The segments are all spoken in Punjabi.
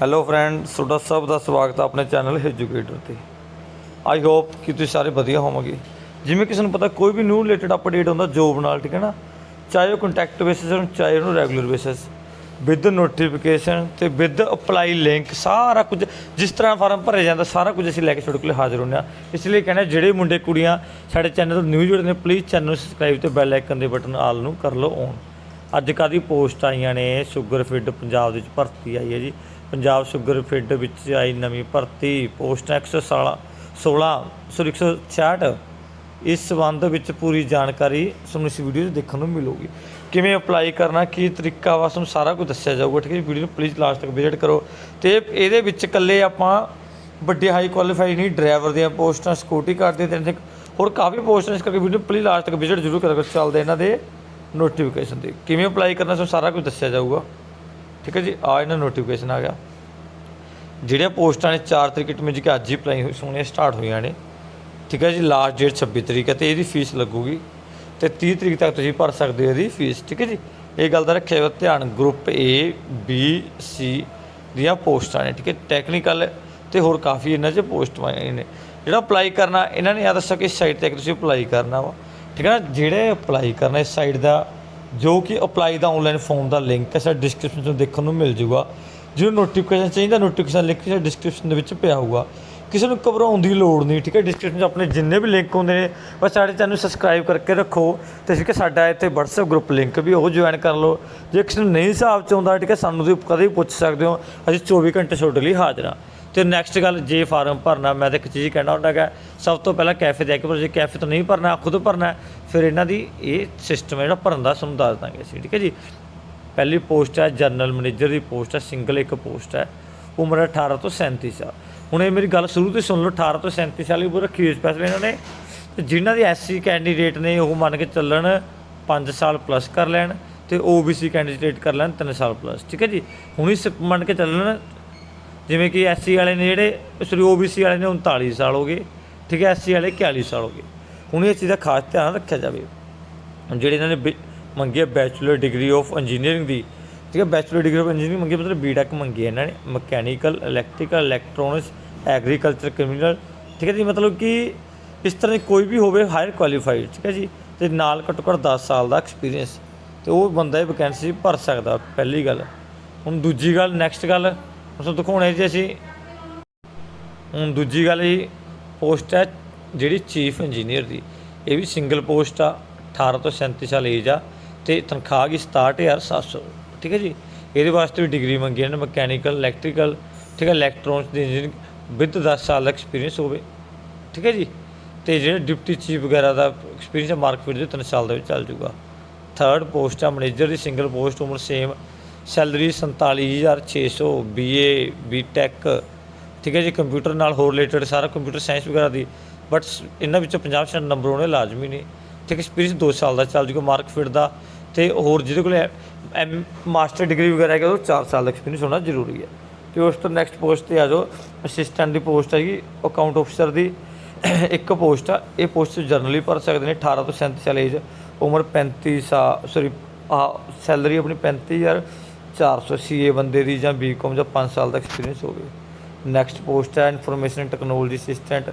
ਹੈਲੋ ਫਰੈਂਡ ਤੁਹਾਡਾ ਸਭ ਦਾ ਸਵਾਗਤ ਹੈ ਆਪਣੇ ਚੈਨਲ ਐਜੂਕੇਟਰ ਤੇ। ਆਈ ਹੋਪ ਕਿ ਤੁਸੀਂ ਸਾਰੇ ਵਧੀਆ ਹੋਵੋਗੇ। ਜਿਵੇਂ ਕਿਸੇ ਨੂੰ ਪਤਾ, ਕੋਈ ਵੀ ਨਿਊ ਰਿਲੇਟਡ ਅਪਡੇਟ ਹੁੰਦਾ ਜੋਬ ਨਾਲ, ਠੀਕ ਹੈ ਨਾ? ਚਾਹੇ ਉਹ ਕੰਟੈਕਟ ਬੇਸਿਸ ਹੋਣ, ਚਾਹੇ ਉਹਨੂੰ ਰੈਗੂਲਰ ਬੇਸਿਸ ਵਿਦ ਨੋਟੀਫਿਕੇਸ਼ਨ ਤੇ ਵਿਦ ਅਪਲਾਈ ਲਿੰਕ ਸਾਰਾ ਕੁਝ, ਜਿਸ ਤਰ੍ਹਾਂ ਫਾਰਮ ਭਰਿਆ ਜਾਂਦਾ, ਸਾਰਾ ਕੁਝ ਅਸੀਂ ਲੈ ਕੇ ਤੁਹਾਡੇ ਕੋਲ ਹਾਜ਼ਰ ਹੁੰਦੇ ਹਾਂ। ਇਸ ਲਈ ਕਹਿੰਦੇ ਜਿਹੜੇ ਮੁੰਡੇ, ਕੁੜੀਆਂ ਸਾਡੇ ਚੈਨਲ ਤੋਂ ਨਿਊ ਜੁੜੇ ਨੇ ਪਲੀਜ਼ ਚੈਨਲ ਨੂੰ ਸਬਸਕ੍ਰਾਈਬ ਤੇ ਬੈਲ ਆਈਕਨ ਦੇ ਬਟਨ ਆਲ ਨੂੰ ਕਰ ਲਓ ਔਨ ਅੱਜ ਕਾਦੀ ਪੋਸਟ ਆਈਆਂ ਨੇ ਸ਼ੂਗਰ ਫੀਡ ਪੰਜਾਬ ਦੇ ਵਿੱਚ ਭਰਤੀ ਆਈ ਹੈ ਜੀ। ਪੰਜਾਬ ਸ਼ੂਗਰ ਫੀਡ ਵਿੱਚ ਆਈ ਨਵੀਂ ਭਰਤੀ, ਪੋਸਟ 116 16 ਸੌਰੀ 166 ਇਸ ਸੰਬੰਧ ਵਿੱਚ ਪੂਰੀ ਜਾਣਕਾਰੀ ਤੁਹਾਨੂੰ ਇਸ ਵੀਡੀਓ 'ਚ ਦੇਖਣ ਨੂੰ ਮਿਲੂਗੀ। ਕਿਵੇਂ ਅਪਲਾਈ ਕਰਨਾ, ਕੀ ਤਰੀਕਾ ਵਾ, ਤੁਹਾਨੂੰ ਸਾਰਾ ਕੁਝ ਦੱਸਿਆ ਜਾਊਗਾ, ਠੀਕ ਹੈ ਵੀਡੀਓ ਨੂੰ ਪਲੀਜ਼ ਲਾਸਟ ਤੱਕ ਵਿਜ਼ਿਟ ਕਰੋ। ਤੇ ਇਹਦੇ ਵਿੱਚ ਇਕੱਲੇ ਆਪਾਂ ਵੱਡੇ ਹਾਈ ਕੁਆਲੀਫਾਈ ਨਹੀਂ ਡਰਾਈਵਰ ਦੀਆਂ ਪੋਸਟਾਂ ਸਿਕਿਉਰਿਟੀ ਕਾਰਡ ਦੀਆਂ ਤੇ ਹੋਰ ਕਾਫੀ ਪੋਸਟਾਂ ਇਸ ਕਰਕੇ ਵੀਡੀਓ ਪਲੀਜ਼ ਲਾਸਟ ਤੱਕ ਵਿਜ਼ਿਟ ਜ਼ਰੂਰ ਕਰੋ, ਚੱਲਦੇ ਇਹਨਾਂ ਦੇ ਨੋਟੀਫਿਕੇਸ਼ਨ ਤੇ। ਕਿਵੇਂ ਅਪਲਾਈ ਕਰਨਾ, ਤੁਹਾਨੂੰ ਸਾਰਾ ਕੁਝ ਦੱਸਿਆ ਜਾਊਗਾ। ਠੀਕ ਹੈ ਜੀ, ਆ ਇਹਨਾਂ ਨੋਟੀਫਿਕੇਸ਼ਨ ਆ ਗਿਆ। ਜਿਹੜੀਆਂ ਪੋਸਟਾਂ ਨੇ 4 ਤਰੀਕ ਮੈਨੂੰ ਜੀ ਕਿ ਅੱਜ ਹੀ ਅਪਲਾਈ ਹੋਈ ਸੋਹਣੀਆਂ ਸਟਾਰਟ ਹੋਈਆਂ ਨੇ। ਠੀਕ ਹੈ ਜੀ ਲਾਸਟ ਡੇਟ 26 ਤਰੀਕ ਹੈ ਤੇ ਇਹਦੀ ਫੀਸ ਲੱਗੂਗੀ। ਤੇ 30 ਤਰੀਕ ਤੱਕ ਤੁਸੀਂ ਭਰ ਸਕਦੇ ਹੋ ਇਹਦੀ ਫੀਸ ਠੀਕ ਹੈ ਜੀ। ਇਹ ਗੱਲ ਦਾ ਰੱਖਿਆ ਹੋਇਆ ਧਿਆਨ ਗਰੁੱਪ A, B, C ਦੀਆਂ ਪੋਸਟਾਂ ਨੇ, ਠੀਕ ਹੈ। ਟੈਕਨੀਕਲ ਤੇ ਹੋਰ ਕਾਫੀ ਇਹਨਾਂ 'ਚ ਪੋਸਟਾਂ ਆਈਆਂ ਨੇ। ਜਿਹੜਾ ਅਪਲਾਈ ਕਰਨਾ, ਇਹਨਾਂ ਨੇ ਆ ਦੱਸਿਆ ਕਿ ਸਾਈਟ ਤੇ ਤੁਸੀਂ ਅਪਲਾਈ ਕਰਨਾ ਵਾ। ਠੀਕ ਹੈ ਨਾ, ਜਿਹੜੇ ਅਪਲਾਈ ਕਰਨਾ ਇਸ ਸਾਈਟ ਦਾ ਜੋ ਕਿ ਅਪਲਾਈ ਦਾ ਆਨਲਾਈਨ ਫਾਰਮ ਦਾ ਲਿੰਕ ਹੈ, ਸਾਡੇ ਡਿਸਕ੍ਰਿਪਸ਼ਨ 'ਚ ਦੇਖਣ ਨੂੰ ਮਿਲ ਜੂਗਾ। ਜਿਹਨੂੰ ਨੋਟੀਫਿਕੇਸ਼ਨ ਚਾਹੀਦਾ ਨੋਟੀਫਿਕੇਸ਼ਨ ਲਿੰਕ ਸਾਡੇ ਡਿਸਕ੍ਰਿਪਸ਼ਨ ਦੇ ਵਿੱਚ ਪਿਆ ਹੋਊਗਾ। ਕਿਸੇ ਨੂੰ ਘਬਰਾਉਣ ਦੀ ਲੋੜ ਨਹੀਂ, ਠੀਕ ਹੈ? ਡਿਸਕ੍ਰਿਪਸ਼ਨ 'ਚ ਆਪਣੇ ਜਿੰਨੇ ਵੀ ਲਿੰਕ ਹੁੰਦੇ ਨੇ, ਬਸ ਸਾਡੇ ਚੈਨਲ ਨੂੰ ਸਬਸਕ੍ਰਾਈਬ ਕਰਕੇ ਰੱਖੋ। ਤੇ ਠੀਕ ਹੈ, ਸਾਡਾ ਇੱਥੇ WhatsApp ਗਰੁੱਪ ਲਿੰਕ ਵੀ ਉਹ ਜੁਆਇਨ ਕਰ ਲਓ। ਜੇ ਕਿਸੇ ਨੂੰ ਨਹੀਂ ਹਿਸਾਬ 'ਚ ਆਉਂਦਾ, ਠੀਕ ਹੈ, ਸਾਨੂੰ ਤੁਸੀਂ ਕਦੇ ਵੀ ਪੁੱਛ ਸਕਦੇ ਹੋ। ਅਸੀਂ 24 ਘੰਟੇ ਤੁਹਾਡੇ ਲਈ ਹਾਜ਼ਰ ਹਾਂ। ਤੇ ਨੈਕਸਟ ਗੱਲ, ਜੇ ਫਾਰਮ ਭਰਨਾ, ਮੈਂ ਤਾਂ ਇੱਕ ਚੀਜ਼ ਕਹਿਣਾ ਹੁੰਦਾ ਹੈਗਾ, ਸਭ ਤੋਂ ਪਹਿਲਾਂ ਕੈਫੇ ਦੇ ਕੇ ਪਰ ਜੇ ਕੈਫੇ ਤੋਂ ਨਹੀਂ ਭਰਨਾ, ਖੁਦ ਭਰਨਾ, ਫਿਰ ਇਹਨਾਂ ਦੀ ਇਹ ਸਿਸਟਮ ਹੈ ਜਿਹੜਾ ਭਰਨ ਦਾ ਤੁਹਾਨੂੰ ਦੱਸ ਦਾਂਗੇ ਅਸੀਂ, ਠੀਕ ਹੈ ਜੀ? ਪਹਿਲੀ ਪੋਸਟ ਹੈ ਜਨਰਲ ਮੈਨੇਜਰ ਦੀ ਪੋਸਟ ਹੈ ਸਿੰਗਲ ਇੱਕ ਪੋਸਟ ਹੈ, ਉਮਰ ਹੈ 18 ਤੋਂ 37 ਸਾਲ। ਹੁਣ ਇਹ ਮੇਰੀ ਗੱਲ ਸ਼ੁਰੂ ਤੋਂ ਹੀ ਸੁਣ ਲਓ 18 ਤੋਂ 37 ਸਾਲ ਦੀ ਉਮਰ ਰੱਖੀ ਹੋਈ ਸਪੈਸ਼ਲ ਇਹਨਾਂ ਨੇ, ਤੇ ਜਿਨ੍ਹਾਂ ਦੇ ਐਸਸੀ ਕੈਂਡੀਡੇਟ ਨੇ ਉਹ ਮੰਨ ਕੇ ਚੱਲਣ 5 ਸਾਲ ਪਲੱਸ ਕਰ ਲੈਣ, ਤੇ OBC ਕੈਂਡੀਡੇਟ ਕਰ ਲੈਣ 3 ਸਾਲ ਪਲੱਸ ਠੀਕ ਹੈ ਜੀ? ਹੁਣ ਇਸ ਮੰਨ ਕੇ ਚੱਲਣ ਜਿਵੇਂ ਕਿ ਐਸਸੀ ਵਾਲੇ ਨੇ ਜਿਹੜੇ ਸੋਰੀ OBC ਵਾਲੇ ਨੇ 39 ਸਾਲ ਹੋ ਗਏ ਠੀਕ ਹੈ ਐਸਸੀ ਵਾਲੇ 41 ਸਾਲ ਹੋ ਗਏ। ਹੁਣ ਇਹ ਚੀਜ਼ ਦਾ ਖਾਸ ਧਿਆਨ ਰੱਖਿਆ ਜਾਵੇ। ਜਿਹੜੇ ਇਹਨਾਂ ਨੇ ਬਿ- ਮੰਗੀ ਹੈ ਬੈਚਲਰ ਡਿਗਰੀ ਆਫ ਇੰਜੀਨੀਅਰਿੰਗ ਦੀ ਠੀਕ ਹੈ ਬੈਚਲਰ ਡਿਗਰੀ ਆਫ ਇੰਜੀਨੀਅਰਿੰਗ ਮੰਗੀ ਹੈ, ਮਤਲਬ ਬੀਟੈਕ ਮੰਗੀ ਹੈ ਇਹਨਾਂ ਨੇ mechanical electrical electronics agriculture criminal ਠੀਕ ਹੈ ਜੀ ਮਤਲਬ ਕਿ ਇਸ ਤਰ੍ਹਾਂ ਦੀ ਕੋਈ ਵੀ ਹੋਵੇ ਹਾਇਰ ਕੁਆਲੀਫਾਈਡ ਠੀਕ ਹੈ ਜੀ ਤੇ ਨਾਲ ਘੱਟੋ ਘੱਟ 10 ਸਾਲ ਦਾ ਐਕਸਪੀਰੀਅੰਸ ਤੇ ਉਹ ਬੰਦਾ ਇਹ ਵੈਕੈਂਸੀ ਭਰ ਸਕਦਾ ਪਹਿਲੀ ਗੱਲ। ਹੁਣ ਦੂਜੀ ਗੱਲ ਨੈਕਸਟ ਗੱਲ ਹੁਣ ਤੁਹਾਨੂੰ ਦਿਖਾਉਣੇ ਜੀ ਅਸੀਂ। ਹੁਣ ਦੂਜੀ ਗੱਲ ਜੀ, ਪੋਸਟ ਹੈ ਜਿਹੜੀ ਚੀਫ ਇੰਜੀਨੀਅਰ ਦੀ। ਇਹ ਵੀ ਸਿੰਗਲ ਪੋਸਟ ਆ 18 ਤੋਂ 37 ਸਾਲ ਏਜ ਆ ਤੇ ਤਨਖਾਹ ਕੀ 67700 ਠੀਕ ਹੈ ਜੀ? ਇਹਦੇ ਵਾਸਤੇ ਵੀ ਡਿਗਰੀ ਮੰਗੀ ਇਹਨਾਂ ਮਕੈਨੀਕਲ ਇਲੈਕਟ੍ਰੀਕਲ ਠੀਕ ਹੈ ਇਲੈਕਟ੍ਰੋਨਿਕਸ ਦੀ ਇੰਜੀਨੀਅਰਿੰਗ ਵਿਦ 10 ਸਾਲ ਦਾ ਐਕਸਪੀਰੀਅੰਸ ਹੋਵੇ, ਠੀਕ ਹੈ ਜੀ? ਤੇ ਜਿਹੜੇ ਡਿਪਟੀ ਚੀਫ ਵਗੈਰਾ ਦਾ ਐਕਸਪੀਰੀਅੰਸ ਹੈ ਮਾਰਕੀਟ ਦੇ 3 ਸਾਲ ਦੇ ਵਿੱਚ ਚੱਲ ਜੂਗਾ ਥਰਡ ਪੋਸਟ ਆ ਮੈਨੇਜਰ ਦੀ ਸਿੰਗਲ ਪੋਸਟ ਉਮਰ ਸੇਮ ਸੈਲਰੀ 47600 ਬੀਏ, ਬੀਟੈਕ, ਠੀਕ ਹੈ ਜੀ, ਕੰਪਿਊਟਰ ਨਾਲ ਹੋਰ ਰਿਲੇਟਡ ਸਾਰਾ ਕੰਪਿਊਟਰ ਸਾਇੰਸ ਵਗੈਰਾ ਦੀ, ਬਟ ਇਹਨਾਂ ਵਿੱਚੋਂ 50% ਨੰਬਰ ਹੋਣੇ ਲਾਜ਼ਮੀ ਨੇ, ਠੀਕ ਐਕਸਪੀਰੀਅੰਸ 2 ਸਾਲ ਦਾ ਚੱਲ ਜੂਗਾ ਮਾਰਕ ਫਿਟ ਦਾ, ਤੇ ਹੋਰ ਜਿਹਦੇ ਕੋਲ ਐਮ ਮਾਸਟਰ ਡਿਗਰੀ ਵਗੈਰਾ ਹੈਗਾ, ਉਹ 4 ਸਾਲ ਦਾ ਐਕਸਪੀਰੀਅੰਸ ਹੋਣਾ ਜ਼ਰੂਰੀ ਹੈ। ਤੇ ਉਸ ਤੋਂ ਨੈਕਸਟ ਪੋਸਟ ਤੇ ਆ ਜਾਓ ਅਸਿਸਟੈਂਟ ਦੀ ਪੋਸਟ ਹੈਗੀ ਅਕਾਊਂਟ ਅਫਸਰ ਦੀ, ਇੱਕ ਪੋਸਟ ਆ, ਇਹ ਪੋਸਟ ਜਰਨਲੀ ਭਰ ਸਕਦੇ ਨੇ 18 ਤੋਂ 37 ਸਾਲ ਏਜ ਉਮਰ 35 ਸਾਲ ਸੌਰੀ ਆ ਸੈਲਰੀ ਆਪਣੀ 35000 400 ਸੀਏ ਬੰਦੇ ਦੀ ਜਾਂ ਬੀਕਾਮ ਜਾਂ 5 ਸਾਲ ਦਾ ਐਕਸਪੀਰੀਅੰਸ ਹੋਵੇ। ਨੈਕਸਟ ਪੋਸਟ ਹੈ ਇਨਫੋਰਮੇਸ਼ਨ ਟੈਕਨੋਲੋਜੀ ਅਸਿਸਟੈਂਟ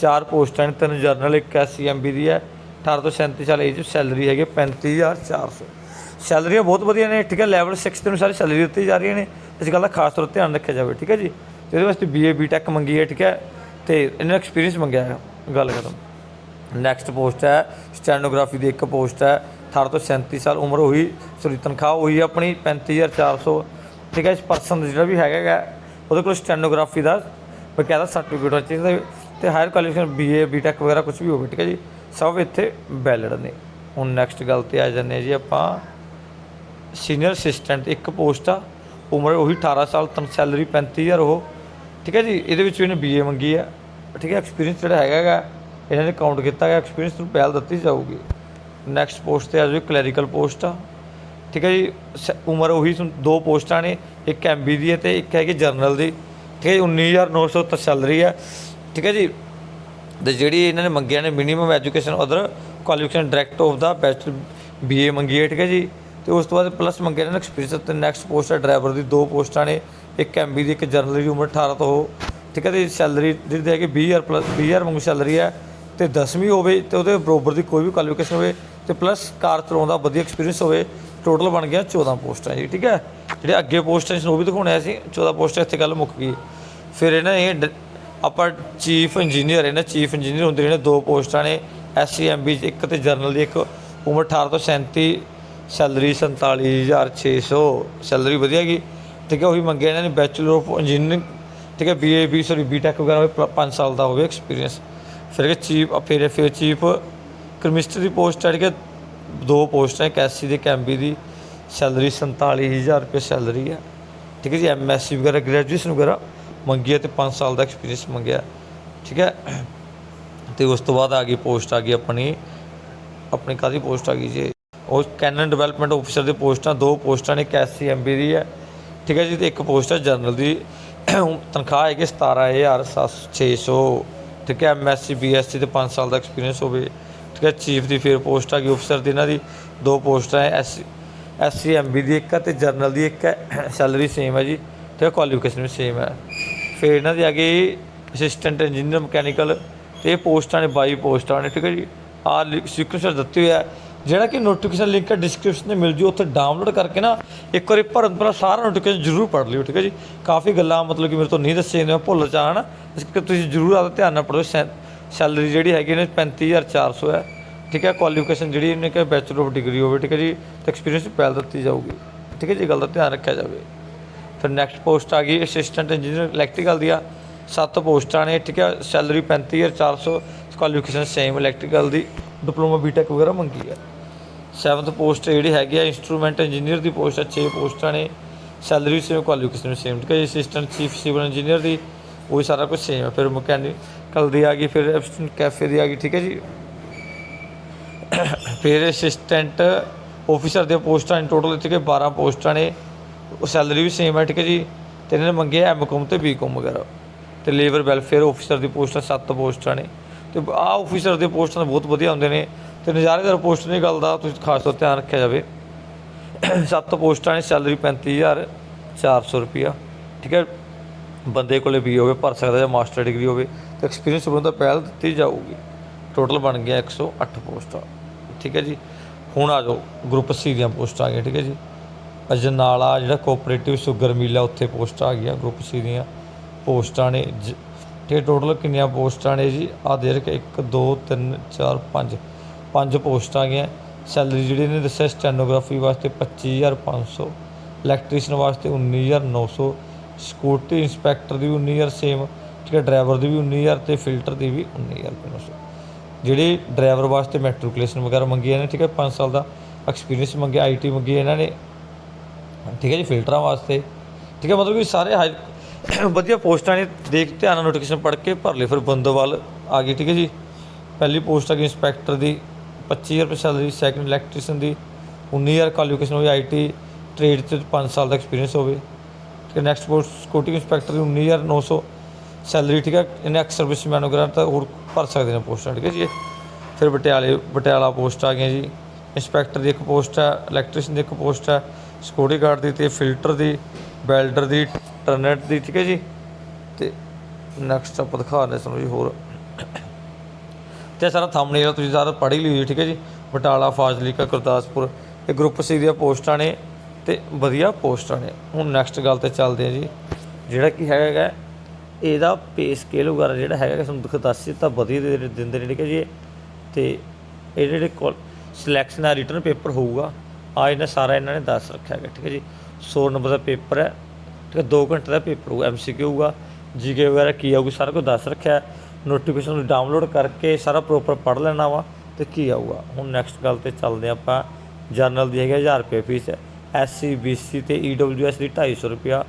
ਚਾਰ ਪੋਸਟਾਂ ਨੇ ਤਿੰਨ ਜਰਨਲ ਇੱਕ ਐਸਸੀਐਮਬੀ ਦੀ ਹੈ। 18 ਤੋਂ 37 ਸਾਲ ਏਜ ਸੈਲਰੀ ਹੈਗੀ 35400 ਸੈਲਰੀਆਂ ਬਹੁਤ ਵਧੀਆ ਨੇ, ਠੀਕ ਹੈ ਲੈਵਲ 6 ਤੇ ਅਨੁਸਾਰ ਸੈਲਰੀ ਦਿੱਤੀ ਜਾ ਰਹੀਆਂ ਨੇ। ਇਸ ਗੱਲ ਦਾ ਖਾਸ ਤੌਰ ਤੇ ਧਿਆਨ ਰੱਖਿਆ ਜਾਵੇ, ਠੀਕ ਹੈ ਜੀ। ਤੇ ਇਹਦੇ ਵਾਸਤੇ ਬੀਏ ਬੀਟੈਕ ਮੰਗੀ ਹੈ, ਠੀਕ ਹੈ। ਤੇ ਇਹਨਾਂ ਐਕਸਪੀਰੀਅੰਸ ਮੰਗਿਆ ਹੈ, ਗੱਲ ਖਤਮ। ਨੈਕਸਟ ਪੋਸਟ ਹੈ ਸਟੈਨੋਗ੍ਰਾਫੀ ਦੀ ਇੱਕ ਪੋਸਟ ਹੈ। 18 ਤੋਂ 37 ਸਾਲ ਉਮਰ ਉਹੀ ਸੋਰੀ ਤਨਖਾਹ ਉਹੀ ਹੈ ਆਪਣੀ 35400 ਠੀਕ ਹੈ, ਇਸ ਪਰਸਨ ਦਾ ਜਿਹੜਾ ਵੀ ਹੈਗਾ ਉਹਦੇ ਕੋਲ ਸਟੈਨੋਗ੍ਰਾਫੀ ਦਾ ਬਕਾਇਦਾ ਸਰਟੀਫਿਕੇਟ ਹੋਣਾ ਚਾਹੀਦਾ ਤੇ ਹਾਇਰ ਕੁਆਲੀਫਿਕੇਸ਼ਨ ਬੀਏ ਬੀਟੈਕ ਵਗੈਰਾ ਕੁਝ ਵੀ ਹੋਵੇ, ਠੀਕ ਹੈ ਜੀ। ਸਭ ਇੱਥੇ ਵੈਲਿਡ ਨੇ। ਹੁਣ ਨੈਕਸਟ ਗੱਲ ਤੇ ਆ ਜਾਂਦੇ ਹਾਂ ਜੀ ਆਪਾਂ। ਸੀਨੀਅਰ ਅਸਿਸਟੈਂਟ ਇੱਕ ਪੋਸਟ ਆ, ਉਮਰ ਉਹੀ 18 ਸਾਲ, ਤਨ ਸੈਲਰੀ 35000 ਉਹ। ਠੀਕ ਹੈ ਜੀ, ਇਹਦੇ ਵਿੱਚ ਵੀ ਇਹਨੇ ਬੀਏ ਮੰਗੀ ਹੈ ਠੀਕ ਹੈ ਐਕਸਪੀਰੀਅੰਸ ਜਿਹੜਾ ਹੈਗਾ ਗਾ, ਇਹਨਾਂ ਨੇ ਕਾਊਂਟ ਕੀਤਾ ਗਿਆ ਐਕਸਪੀਰੀਅੰਸ ਨੂੰ ਪਹਿਲ ਦਿੱਤੀ ਜਾਊਗੀ। ਨੈਕਸਟ ਪੋਸਟ ਤੇ ਆ ਜਾਓ ਕਲੈਰੀਕਲ ਪੋਸਟ ਆ। ਠੀਕ ਹੈ ਜੀ? ਸ- ਉਮਰ ਉਹੀ ਸੁਣ- ਦੋ ਪੋਸਟਾਂ ਨੇ, ਇੱਕ ਐਮਬੀ ਦੀ ਹੈ ਤੇ ਇੱਕ ਹੈਗੀ ਜਰਨਲ ਦੀ। ਠੀਕ ਹੈ ਜੀ? 19900 ਤਾਂ ਸੈਲਰੀ ਹੈ। ਠੀਕ ਹੈ ਜੀ? ਤੇ ਜਿਹੜੀ ਇਹਨਾਂ ਨੇ ਮੰਗਿਆ ਨੇ minimum education other qualification direct of the bachelor BA ਮੰਗੀ ਹੈ, ਠੀਕ ਹੈ ਜੀ? ਤੇ ਉਸ ਤੋਂ ਬਾਅਦ ਪਲੱਸ ਮੰਗਿਆ ਨੇ ਐਕਸਪੀਰੀਅੰਸ ਤੇ ਨੈਕਸਟ ਪੋਸਟ ਹੈ ਡਰਾਈਵਰ ਦੀ ਦੋ ਪੋਸਟਾਂ ਨੇ, ਇੱਕ ਐਮਬੀ ਦੀ, ਇੱਕ ਜਰਨਲ ਦੀ ਉਮਰ 18 ਤੋਂ ਹੋ। ਠੀਕ ਹੈ ਤੇ ਸੈਲਰੀ ਜਿਹੜੀ ਹੈਗੀ 20000 ਪਲੱਸ 20000 ਵਾਂਗੂ ਸੈਲਰੀ ਹੈ। ਤੇ 10ਵੀਂ ਹੋਵੇ ਤੇ ਉਹਦੇ ਬਰੋਬਰ ਦੀ ਕੋਈ ਵੀ ਕੁਆਲੀਫਿਕੇਸ਼ਨ ਹੋਵੇ ਤੇ ਪਲੱਸ ਕਾਰ ਚਲਾਉਣ ਦਾ ਵਧੀਆ ਐਕਸਪੀਰੀਅੰਸ ਹੋਵੇ ਟੋਟਲ ਬਣ ਗਿਆ 14 ਪੋਸਟਾਂ ਜੀ, ਠੀਕ ਹੈ? ਜਿਹੜੇ ਅੱਗੇ ਪੋਸਟਾਂ ਸੀ, ਉਹ ਵੀ ਦਿਖਾਉਣੇ ਸੀ 14 ਪੋਸਟਾਂ ਇੱਥੇ ਗੱਲ ਮੁੱਕ ਗਈ। ਫਿਰ ਇਹਨਾਂ ਇਹ ਆਪਾਂ ਚੀਫ ਇੰਜੀਨੀਅਰ ਇਹਨਾਂ ਚੀਫ ਇੰਜੀਨੀਅਰ ਹੁੰਦੇ ਨੇ ਦੋ ਪੋਸਟਾਂ ਨੇ ਐਸਸੀਐਮਬੀ ਇੱਕ ਤੇ ਜਰਨਲ ਦੀ ਇੱਕ ਉਮਰ 18 ਤੋਂ 37 ਸੈਲਰੀ 47600 ਸੈਲਰੀ ਵਧੀਆ ਗਈ ਠੀਕ ਹੈ, ਉਹੀ ਮੰਗਿਆ ਇਹਨਾਂ ਨੇ ਬੈਚਲਰ ਆਫ ਇੰਜੀਨੀਅਰਿੰਗ ਠੀਕ ਹੈ ਬੀਏ ਬੀ ਸੌਰੀ ਬੀਟੈਕ ਵਗੈਰਾ ਹੋਵੇ 5 ਸਾਲ ਦਾ ਹੋਵੇ ਐਕਸਪੀਰੀਅੰਸ ਫਿਰ ਕਿ ਚੀਫ ਫਿਰ ਫਿਰ ਚੀਫ ਕੈਮਿਸਟਰੀ ਦੀ ਪੋਸਟ ਹੈ ਠੀਕ ਦੋ ਪੋਸਟਾਂ ਇੱਕ ਐਸਸੀ ਦੀ ਕੈਂਬੀ ਦੀ। ਸੈਲਰੀ 47000 ਰੁਪਏ ਸੈਲਰੀ ਹੈ। ਠੀਕ ਹੈ ਜੀ ਐਮਐਸਸੀ ਵਗੈਰਾ, ਗ੍ਰੈਜੂਏਸ਼ਨ ਵਗੈਰਾ ਮੰਗੀ ਹੈ ਤੇ 5 ਸਾਲ ਦਾ ਐਕਸਪੀਰੀਅੰਸ ਮੰਗਿਆ। ਠੀਕ ਹੈ, ਤੇ ਉਸ ਤੋਂ ਬਾਅਦ ਆ ਗਈ ਪੋਸਟ, ਆ ਗਈ ਆਪਣੀ ਆਪਣੀ ਕਾਦੀ ਪੋਸਟ ਆ ਗਈ ਜੀ? ਉਹ ਕੈਨਨ ਡਿਵੈਲਪਮੈਂਟ ਆਫੀਸਰ ਦੀ ਪੋਸਟਾਂ ਦੋ ਪੋਸਟਾਂ ਨੇ ਕੈਸੀ ਐਮਬੀ ਦੀ ਹੈ। ਠੀਕ ਹੈ ਜੀ, ਤੇ ਇੱਕ ਪੋਸਟ ਹੈ ਜਨਰਲ ਦੀ। ਤਨਖਾਹ ਹੈਗੀ 17600 ਠੀਕ ਹੈ ਐਮਐਸਸੀ ਬੀਐਸਸੀ ਤੇ 5 ਸਾਲ ਦਾ ਐਕਸਪੀਰੀਅੰਸ ਹੋਵੇ। ਠੀਕ ਹੈ ਚੀਫ ਦੀ ਫਿਰ ਪੋਸਟ ਆ ਗਈ ਅਫਸਰ ਦੀ ਇਹਨਾਂ ਦੀ ਦੋ ਪੋਸਟਾਂ ਹੈ ਐਸ ਐਸਸੀ ਐਮਬੀ ਦੀ ਇੱਕ ਹੈ ਤੇ ਜਰਨਲ ਦੀ ਇੱਕ ਹੈ ਸੈਲਰੀ ਸੇਮ ਹੈ ਜੀ ਤੇ ਕੁਆਲੀਫਿਕੇਸ਼ਨ ਵੀ ਸੇਮ ਹੈ ਫਿਰ ਇਹਨਾਂ ਦੀ ਆ ਗਈ ਅਸਿਸਟੈਂਟ ਇੰਜੀਨੀਅਰ ਮਕੈਨੀਕਲ ਤੇ ਇਹ ਪੋਸਟਾਂ ਨੇ 22 ਪੋਸਟਾਂ ਨੇ ਠੀਕ ਹੈ ਜੀ। ਆ ਸੀਕੁਐਂਸ ਦਿੱਤੀ ਹੋਈ ਹੈ ਜਿਹੜਾ ਕਿ ਨੋਟੀਫਿਕੇਸ਼ਨ ਲਿੰਕ ਡਿਸਕ੍ਰਿਪਸ਼ਨ ਤੇ ਮਿਲ ਜੂ, ਉੱਥੇ ਡਾਊਨਲੋਡ ਕਰਕੇ ਨਾ ਇੱਕ ਵਾਰੀ ਭਰਨ ਭਰਾ ਸਾਰਾ ਨੋਟੀਫਿਕੇਸ਼ਨ ਜ਼ਰੂਰ ਪੜ੍ਹ ਲਿਓ, ਠੀਕ ਹੈ ਜੀ। ਕਾਫੀ ਗੱਲਾਂ ਮਤਲਬ ਕਿ ਮੇਰੇ ਤੋਂ ਨਹੀਂ ਦੱਸੀਆਂ ਜਾਂਦੇ ਮੈਂ ਭੁੱਲ ਜਾ ਇਸ ਕਰਕੇ ਤੁਸੀਂ ਜ਼ਰੂਰ ਆਪਦਾ ਧਿਆਨ ਨਾਲ ਪੜ੍ਹੋ ਸੈਲਰੀ ਜਿਹੜੀ ਹੈਗੀ ਨੇ 35400 ਹੈ। ਠੀਕ ਹੈ ਕੁਆਲੀਫਿਕੇਸ਼ਨ ਜਿਹੜੀ ਇਹਨੇ ਕਿ ਬੈਚਲਰ ਆਫ ਡਿਗਰੀ ਹੋਵੇ, ਠੀਕ ਹੈ ਜੀ, ਤੇ ਐਕਸਪੀਰੀਅੰਸ ਪਹਿਲ ਦਿੱਤੀ ਜਾਊਗੀ। ਠੀਕ ਹੈ ਜੀ ਗੱਲ ਦਾ ਧਿਆਨ ਰੱਖਿਆ ਜਾਵੇ। ਫਿਰ ਨੈਕਸਟ ਪੋਸਟ ਆ ਗਈ ਅਸਿਸਟੈਂਟ ਇੰਜੀਨੀਅਰ ਇਲੈਕਟ੍ਰੀਕਲ ਦੀ ਆ। ਸੱਤ ਪੋਸਟਾਂ ਨੇ, ਠੀਕ ਹੈ, ਸੈਲਰੀ 35400 ਕੁਆਲੀਫਿਕੇਸ਼ਨ ਸੇਮ ਇਲੈਕਟ੍ਰੀਕਲ ਦੀ ਡਿਪਲੋਮਾ ਬੀਟੈਕ ਵਗੈਰਾ ਮੰਗੀ ਹੈ। ਸੈਵਨਥ ਪੋਸਟ ਜਿਹੜੀ ਹੈਗੀ ਆ ਇੰਸਟਰੂਮੈਂਟ ਇੰਜੀਨੀਅਰ ਦੀ ਪੋਸਟ ਆ 6 ਪੋਸਟਾਂ ਨੇ। ਸੈਲਰੀ ਸੇਮ ਕੁਆਲੀਫਿਕੇਸ਼ਨ ਸੇਮ ਠੀਕ ਹੈ ਜੀ ਅਸਿਸਟੈਂਟ ਚੀਫ ਸਿਵਲ ਇੰਜੀਨੀਅਰ ਦੀ, ਉਹ ਸਾਰਾ ਕੁਝ ਸੇਮ ਹੈ। ਫਿਰ ਮਕੈਨਿਕ ਮਕੈਨੀਕਲ ਦੀ ਆ ਗਈ, ਫਿਰ ਅਸਿਸਟੈਂਟ ਕੈਫੇ ਦੀ ਆ ਗਈ, ਠੀਕ ਹੈ ਜੀ। ਫਿਰ ਅਸਿਸਟੈਂਟ ਆਫੀਸਰ ਦੀਆਂ ਪੋਸਟਾਂ ਇਨ ਟੋਟਲ ਇੱਥੇ ਕਿ 12 ਪੋਸਟਾਂ ਨੇ, ਉਹ ਸੈਲਰੀ ਵੀ ਸੇਮ ਹੈ, ਠੀਕ ਹੈ ਜੀ। ਤੇ ਇਹਨਾਂ ਨੇ ਮੰਗੇ ਐਮਕਾਮ ਤੇ ਬੀਕਾਮ ਵਗੈਰਾ। ਤੇ ਲੇਬਰ ਵੈਲਫੇਅਰ ਆਫੀਸਰ ਦੀ ਪੋਸਟਾਂ 7 ਪੋਸਟਾਂ ਨੇ। ਤੇ ਆਹ ਆਫੀਸਰ ਦੇ ਪੋਸਟਾਂ ਬਹੁਤ ਵਧੀਆ ਹੁੰਦੇ ਨੇ। ਤੇ ਨਜ਼ਾਰੇਦਾਰ ਪੋਸਟ ਦੀ ਗੱਲ ਦਾ ਤੁਸੀਂ ਖਾਸ ਤੌਰ ਧਿਆਨ ਰੱਖਿਆ ਜਾਵੇ। ਸੱਤ ਪੋਸਟਾਂ ਨੇ, ਸੈਲਰੀ 35400 ਰੁਪਿਆ ਠੀਕ ਹੈ। ਬੰਦੇ ਕੋਲੇ ਵੀ ਹੋਵੇ, ਭਰ ਸਕਦਾ ਜਾਂ ਮਾਸਟਰ ਡਿਗਰੀ ਹੋਵੇ, ਤਾਂ ਐਕਸਪੀਰੀਅੰਸ ਬੰਦਾ ਪਹਿਲ ਦਿੱਤੀ ਜਾਊਗੀ। ਟੋਟਲ ਬਣ ਗਿਆ 108 ਪੋਸਟਾਂ। ਠੀਕ ਹੈ ਜੀ? ਹੁਣ ਆ ਜਾਓ ਗਰੁੱਪ ਸੀ ਦੀਆਂ ਪੋਸਟਾਂ ਆ ਗਈਆਂ, ਠੀਕ ਹੈ ਜੀ? ਅਜਨਾਲਾ, ਜਿਹੜਾ ਕੋਆਪਰੇਟਿਵ ਸ਼ੂਗਰ ਮਿਲ ਆ, ਉੱਥੇ ਪੋਸਟਾਂ ਆ ਗਈਆਂ ਗਰੁੱਪ ਸੀ ਦੀਆਂ ਪੋਸਟਾਂ ਨੇ। ਜ- ਤੇ ਟੋਟਲ ਕਿੰਨੀਆਂ ਪੋਸਟਾਂ ਨੇ ਜੀ? ਆ ਦੇ ਕੇ 1 2 3 4 5 ਪੰਜ ਪੋਸਟਾਂ ਆ ਗਈਆਂ। ਸੈਲਰੀ ਜਿਹੜੀ ਨੇ, ਦੱਸਿਆ, ਸਟੈਨੋਗ੍ਰਾਫੀ ਵਾਸਤੇ 25500 ਇਲੈਕਟ੍ਰੀਸ਼ੀਅਨ ਵਾਸਤੇ 19900 ਸਿਕਿਉਰਿਟੀ ਇੰਸਪੈਕਟਰ ਦੀ ਵੀ 19000 ਸੇਮ ਠੀਕ ਹੈ ਡਰਾਈਵਰ ਦੀ ਵੀ 19000 ਤੇ ਫਿਲਟਰ ਦੀ ਵੀ 19900 ਜਿਹੜੇ ਡਰਾਈਵਰ ਵਾਸਤੇ ਮੈਟ੍ਰਿਕੂਲੇਸ਼ਨ ਵਗੈਰਾ ਮੰਗੀ ਨੇ, ਠੀਕ ਹੈ 5 ਸਾਲ ਦਾ ਐਕਸਪੀਰੀਅੰਸ ਮੰਗਿਆ ਆਈਟੀ ਮੰਗੀ ਇਹਨਾਂ ਨੇ, ਠੀਕ ਹੈ ਜੀ, ਫਿਲਟਰਾਂ ਵਾਸਤੇ। ਠੀਕ ਹੈ, ਮਤਲਬ ਕਿ ਸਾਰੇ ਹਾਈ ਵਧੀਆ ਪੋਸਟਾਂ ਨੇ, ਦੇਖ ਧਿਆਨ ਨਾਲ ਨੋਟੀਫਿਕੇਸ਼ਨ ਪੜ੍ਹ ਕੇ ਭਰ ਲਈ ਫਿਰ ਬੰਦੋਵਾਲ ਆ ਗਈ, ਠੀਕ ਹੈ ਜੀ। ਪਹਿਲੀ ਪੋਸਟ ਆ ਗਈ ਇੰਸਪੈਕਟਰ ਦੀ 25000 ਰੁਪਏ ਸੈਲਰੀ ਸੈਕੰਡ ਇਲੈਕਟ੍ਰੀਸ਼ੀਅਨ ਦੀ 19000 ਕੁਆਲੀਫਿਕੇਸ਼ਨ ਹੋਈ ਆਈਟੀ ਟ੍ਰੇਡ 'ਚ 5 ਸਾਲ ਦਾ ਐਕਸਪੀਰੀਅੰਸ ਹੋਵੇ। ਠੀਕ ਨੈਕਸਟ ਪੋਸਟ ਸਕੂਟੀ ਇੰਸਪੈਕਟਰ ਦੀ 19900 ਸੈਲਰੀ ਠੀਕ ਹੈ? ਇਹਨੇ ਐਕਸ ਸਰਵਿਸ ਮੈਨੋਗ੍ਰਾਮ ਤਾਂ ਹੋਰ ਭਰ ਸਕਦੇ ਨੇ ਪੋਸਟਾਂ, ਠੀਕ ਹੈ ਜੀ? ਫਿਰ ਬਟਿਆਲੇ, ਬਟਿਆਲਾ ਪੋਸਟ ਆ ਗਈਆਂ ਜੀ। ਇੰਸਪੈਕਟਰ ਦੀ ਇੱਕ ਪੋਸਟ ਹੈ ਇਲੈਕਟ੍ਰੀਸ਼ੀਅਨ ਦੀ ਇੱਕ ਪੋਸਟ ਹੈ ਸਿਕਿਉਰਿਟੀ ਗਾਰਡ ਦੀ ਤੇ ਫਿਲਟਰ ਦੀ ਵੈਲਡਰ ਦੀ ਟਰਨਟ ਦੀ, ਠੀਕ ਹੈ ਜੀ? ਤੇ ਨੈਕਸਟ ਆਪਾਂ ਦਿਖਾ ਰਹੇ ਸਾਨੂੰ ਜੀ ਹੋਰ। ਤੇ ਇਹ ਸਾਰਾ ਥੰਬਨੇਲ ਤੁਸੀਂ ਸਾਰਾ ਪੜ੍ਹ ਹੀ ਲਈ ਠੀਕ ਹੈ ਜੀ? ਬਟਾਲਾ ਫਾਜ਼ਿਲਕਾ, ਗੁਰਦਾਸਪੁਰ। ਇਹ ਗਰੁੱਪ ਸੀ ਦੀਆਂ ਪੋਸਟਾਂ ਨੇ। ਤੇ ਵਧੀਆ ਪੋਸਟਾਂ ਨੇ। ਹੁਣ ਨੈਕਸਟ ਗੱਲ ਤੇ ਚੱਲਦੇ ਆ ਜੀ। ਜਿਹੜਾ ਕੀ ਹੈਗਾ ਗਾ, ਇਹਦਾ ਪੇ ਸਕੇਲ ਵਗੈਰਾ ਜਿਹੜਾ ਹੈਗਾ ਕਿ ਤੁਹਾਨੂੰ ਦਿਖ ਦੱਸ ਦਿੱਤਾ ਵਧੀਆ ਦੇ ਦਿੰਦੇ ਨੇ ਠੀਕ ਹੈ ਜੀ। ਇਹ। ਤੇ ਇਹ ਜਿਹੜੇ ਸਿਲੈਕਸ਼ਨ ਆ ਰਿਟਰਨ ਪੇਪਰ ਹੋਊਗਾ ਆ ਇਹਨਾਂ ਸਾਰਾ ਇਹਨਾਂ ਨੇ ਦੱਸ ਰੱਖਿਆ ਹੈਗਾ ਠੀਕ ਹੈ ਜੀ। 100 ਨੰਬਰ ਦਾ ਪੇਪਰ ਹੈ ਠੀਕ ਹੈ 2 ਘੰਟੇ ਦਾ ਪੇਪਰ ਹੋਊਗਾ ਐਮਸੀਕਿਊ ਹੋਊਗਾ ਜੀਕੇ ਵਗੈਰਾ ਕੀ ਆਊਗੀ ਸਾਰਾ ਕੁਝ ਦੱਸ ਰੱਖਿਆ ਨੋਟੀਫਿਕੇਸ਼ਨ ਨੂੰ ਡਾਊਨਲੋਡ ਕਰਕੇ ਸਾਰਾ ਪ੍ਰੋਪਰ ਪੜ੍ਹ ਲੈਣਾ ਵਾ ਤੇ ਕੀ ਆਊਗਾ। ਹੁਣ ਨੈਕਸਟ ਗੱਲ ਤੇ ਚੱਲਦੇ ਹਾਂ ਆਪਾਂ ਜਰਨਲ ਦੀ ਹੈਗੀ 1000 ਰੁਪਏ ਫੀਸ ਹੈ। ਐਸਸੀ ਬੀਸੀ ਤੇ ਈਡਬਲਯੂਐਸ ਦੀ 250 ਰੁਪਿਆ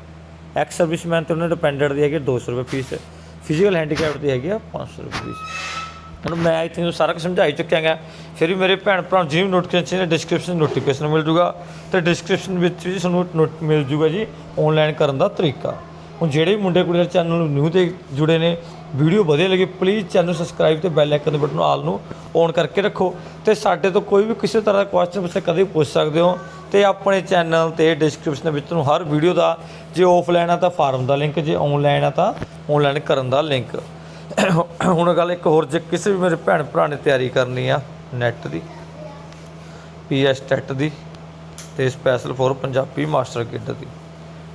ਐਕਸ ਸਰਵਿਸਮੈਨ ਤੇ ਉਹਨਾਂ ਡਿਪੈਂਡੈਂਟ ਦੀ ਹੈਗੀ 200 ਰੁਪਏ ਫੀਸ ਫਿਜ਼ੀਕਲ ਹੈਂਡੀਕੈਪ ਦੀ ਹੈਗੀ ਆ 500 ਰੁਪਏ ਫੀਸ ਹੁਣ ਮੈਂ ਇੱਥੇ ਨੂੰ ਸਾਰਾ ਕੁਝ ਸਮਝਾਈ ਚੁੱਕਿਆ ਗਾ ਫਿਰ ਵੀ ਮੇਰੇ ਭੈਣ ਭਰਾ ਜਿਵੇਂ ਨੋਟੀਫਿਕੇਸ਼ਨ ਦੇ ਡਿਸਕ੍ਰਿਪਸ਼ਨ ਨੋਟੀਫਿਕੇਸ਼ਨ ਮਿਲ ਜੂਗਾ। ਤੇ ਡਿਸਕ੍ਰਿਪਸ਼ਨ ਵਿੱਚ ਵੀ ਤੁਹਾਨੂੰ ਮਿਲ ਜੂਗਾ ਜੀ ਆਨਲਾਈਨ ਕਰਨ ਦਾ ਤਰੀਕਾ। ਹੁਣ ਜਿਹੜੇ ਵੀ ਮੁੰਡੇ ਕੁੜੀਆਂ ਚੈਨਲ ਨੂੰ ਨਿਊ ਤੇ ਜੁੜੇ ਨੇ ਵੀਡੀਓ ਵਧੀਆ ਲੱਗੀ ਪਲੀਜ਼ ਚੈਨਲ ਸਬਸਕ੍ਰਾਈਬ ਤੇ ਬੈਲ ਆਈਕਨ ਦੇ ਬਟਨ ਆਲ ਨੂੰ ਔਨ ਕਰਕੇ ਰੱਖੋ। ਤੇ ਸਾਡੇ ਤੋਂ ਕੋਈ ਵੀ ਕਿਸੇ ਤਰ੍ਹਾਂ ਦਾ ਕੁਐਸਚਨ ਤੁਸੀਂ ਕਦੇ ਵੀ ਪੁੱਛ ਸਕਦੇ ਹੋ। ਤੇ ਆਪਣੇ ਚੈਨਲ ਤੇ ਡਿਸਕ੍ਰਿਪਸ਼ਨ ਵਿੱਚ ਤੁਹਾਨੂੰ ਹਰ ਵੀਡੀਓ ਦਾ, ਜੇ ਆਫਲਾਈਨ ਆ ਤਾਂ ਫਾਰਮ ਦਾ ਲਿੰਕ ਜੇ ਆਨਲਾਈਨ ਆ ਤਾਂ ਆਨਲਾਈਨ ਕਰਨ ਦਾ ਲਿੰਕ ਹੁਣ ਗੱਲ ਇੱਕ ਹੋਰ, ਜੇ ਕਿਸੇ ਵੀ ਮੇਰੇ ਭੈਣ ਭਰਾ ਨੇ ਤਿਆਰੀ ਕਰਨੀ ਆ ਨੈਟ ਦੀ ਪੀਐਸ ਟੈਟ ਦੀ ਤੇ special for Punjabi master kit ਦੀ।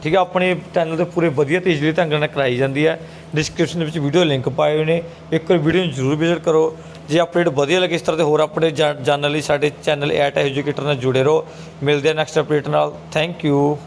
ਠੀਕ ਹੈ, ਆਪਣੇ ਚੈਨਲ ਤੇ ਪੂਰੇ ਵਧੀਆ ਤੇਜ਼ਲੀ ਢੰਗ ਨਾਲ ਕਰਾਈ ਜਾਂਦੀ ਹੈ। ਡਿਸਕ੍ਰਿਪਸ਼ਨ ਵਿੱਚ ਵੀਡੀਓ ਲਿੰਕ ਪਾਏ ਹੋਏ ਨੇ। ਇੱਕ ਵਾਰ ਵੀਡੀਓ ਨੂੰ ਜ਼ਰੂਰ ਵਿਜ਼ਿਟ ਕਰੋ। ਜੇ ਅਪਡੇਟ ਵਧੀਆ ਲੱਗੇ ਇਸ ਤਰ੍ਹਾਂ ਦੇ ਹੋਰ ਆਪਣੇ ਜਾਣਨ ਲਈ ਸਾਡੇ ਚੈਨਲ ਐਟ ਐਜੂਕੇਟਰ ਨਾਲ ਜੁੜੇ ਰਹੋ। ਮਿਲਦੇ ਆ ਨੈਕਸਟ ਅਪਡੇਟ ਨਾਲ। Thank you